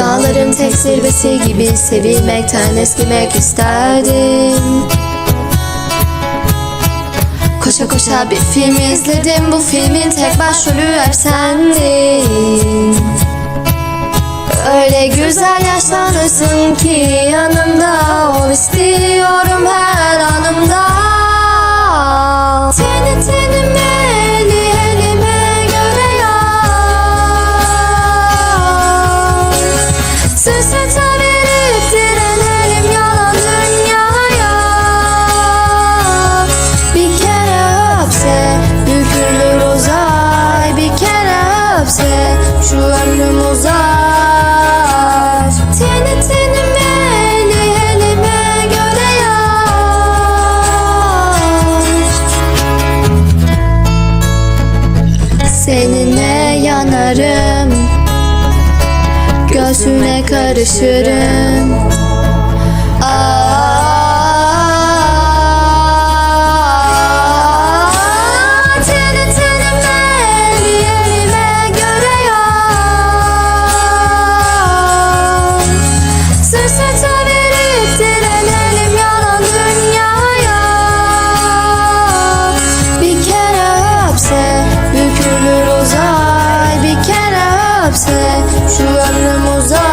Hayatın tek zirvesi gibi sevilmekten eskimek isterdim Koşa koşa bir film izledim Bu filmin tek başrolü hep sendin. Öyle güzel yaşlanırsın ki yanımda ol istiyorum Sırta verip direnelim yalan dünyaya. Bir kere öpse bükülür uzay. Bir kere öpse şu ömrüm Göğsüne karışırım. Aa, Teni şu ömrüm uzar